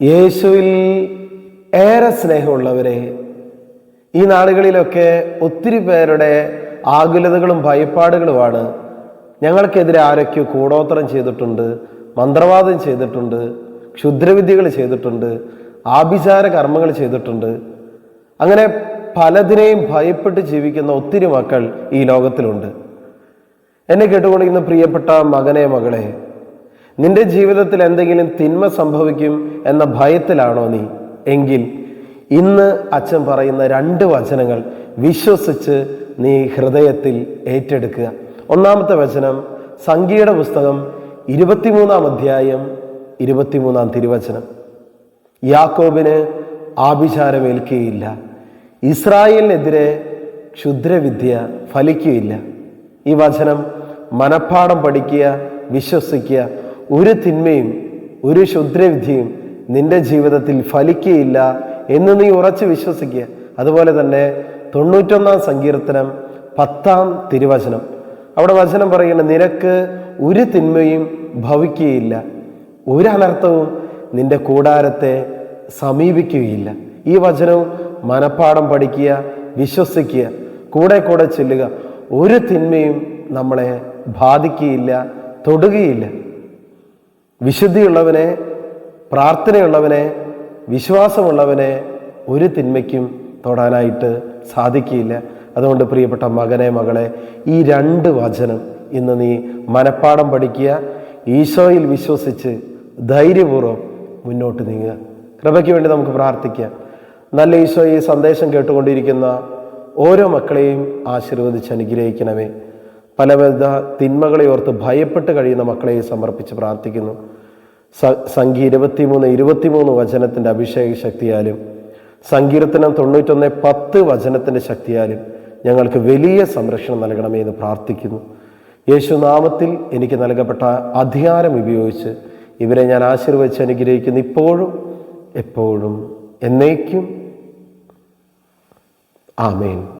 യേശുവിൽ ഏറെ സ്നേഹമുള്ളവരെ ഈ നാളുകളിലൊക്കെ ഒത്തിരി പേരുടെ ആകുലതകളും ഭയപ്പാടുകളുമാണ് ഞങ്ങൾക്കെതിരെ ആരൊക്കെയോ കൂടോത്രം ചെയ്തിട്ടുണ്ട് മന്ത്രവാദം ചെയ്തിട്ടുണ്ട് ക്ഷുദ്രവിദ്യകൾ ചെയ്തിട്ടുണ്ട് ആഭിചാര കർമ്മങ്ങൾ ചെയ്തിട്ടുണ്ട്. അങ്ങനെ പലതിനെയും ഭയപ്പെട്ട് ജീവിക്കുന്ന ഒത്തിരി മക്കൾ ഈ ലോകത്തിലുണ്ട്. എന്നെ കേട്ടുകൊണ്ടിരിക്കുന്ന പ്രിയപ്പെട്ട മകനെ മകളെ നിന്റെ ജീവിതത്തിൽ എന്തെങ്കിലും തിന്മ സംഭവിക്കും എന്ന ഭയത്തിലാണോ നീ? എങ്കിൽ ഇന്ന് അച്ഛൻ പറയുന്ന രണ്ട് വചനങ്ങൾ വിശ്വസിച്ച് നീ ഹൃദയത്തിൽ ഏറ്റെടുക്കുക. ഒന്നാമത്തെ വചനം സംഖ്യയുടെ പുസ്തകം ഇരുപത്തിമൂന്നാം അധ്യായം ഇരുപത്തിമൂന്നാം തിരുവചനം. യാക്കോബിന് ആഭിചാരമേൽക്കുകയില്ല. ഇസ്രായേലിനെതിരെ ക്ഷുദ്രവിദ്യ ഫലിക്കുകയില്ല. ഈ വചനം മനഃപ്പാഠം പഠിക്കുക വിശ്വസിക്കുക ഒരു തിന്മയും ഒരു ശുദ്രവിധിയും നിന്റെ ജീവിതത്തിൽ ഫലിക്കുകയില്ല എന്ന് നീ ഉറച്ചു വിശ്വസിക്കുക. അതുപോലെ തന്നെ തൊണ്ണൂറ്റൊന്നാം സങ്കീർത്തനം പത്താം തിരുവചനം. അവിടെ വചനം പറയുന്നത് നിനക്ക് ഒരു തിന്മയും ഭവിക്കുകയില്ല. ഒരു അനർത്ഥവും നിന്റെ കൂടാരത്തെ സമീപിക്കുകയില്ല. ഈ വചനവും മനഃപ്പാഠം പഠിക്കുക വിശ്വസിക്കുക കൂടെ കൂടെ ചെല്ലുക. ഒരു തിന്മയും നമ്മളെ ബാധിക്കുകയില്ല തൊടുകയില്ല. വിശുദ്ധിയുള്ളവനെ പ്രാർത്ഥനയുള്ളവനെ വിശ്വാസമുള്ളവനെ ഒരു തിന്മയ്ക്കും തൊടാനായിട്ട് സാധിക്കില്ല അതുകൊണ്ട് പ്രിയപ്പെട്ട മകനെ മകളെ ഈ രണ്ട് വചനം ഇന്ന് നീ മനപ്പാടം പഠിക്കുക ഈശോയിൽ വിശ്വസിച്ച് ധൈര്യപൂർവം മുന്നോട്ട് നീങ്ങുക. കൃപയ്ക്ക് വേണ്ടി നമുക്ക് പ്രാർത്ഥിക്കാം. നല്ല ഈശോ ഈ സന്ദേശം കേട്ടുകൊണ്ടിരിക്കുന്ന ഓരോ മക്കളെയും ആശീർവദിച്ച് അനുഗ്രഹിക്കണമേ. പലവിധ തിന്മകളെ ഓർത്ത് ഭയപ്പെട്ട് കഴിയുന്ന മക്കളെ സമർപ്പിച്ച് പ്രാർത്ഥിക്കുന്നു. സംഖ്യ ഇരുപത്തിമൂന്ന് ഇരുപത്തിമൂന്ന് വചനത്തിന്റെ അഭിഷേക ശക്തിയാലും സങ്കീർത്തനം തൊണ്ണൂറ്റൊന്ന് പത്ത് വചനത്തിന്റെ ശക്തിയാലും ഞങ്ങൾക്ക് വലിയ സംരക്ഷണം നൽകണമേ എന്ന് പ്രാർത്ഥിക്കുന്നു. യേശുനാമത്തിൽ എനിക്ക് നൽകപ്പെട്ട അധികാരം ഉപയോഗിച്ച് ഇവരെ ഞാൻ ആശീർവദിച്ച് അനുഗ്രഹിക്കുന്നു. ഇപ്പോഴും എപ്പോഴും എന്നേക്കും. ആമേൻ.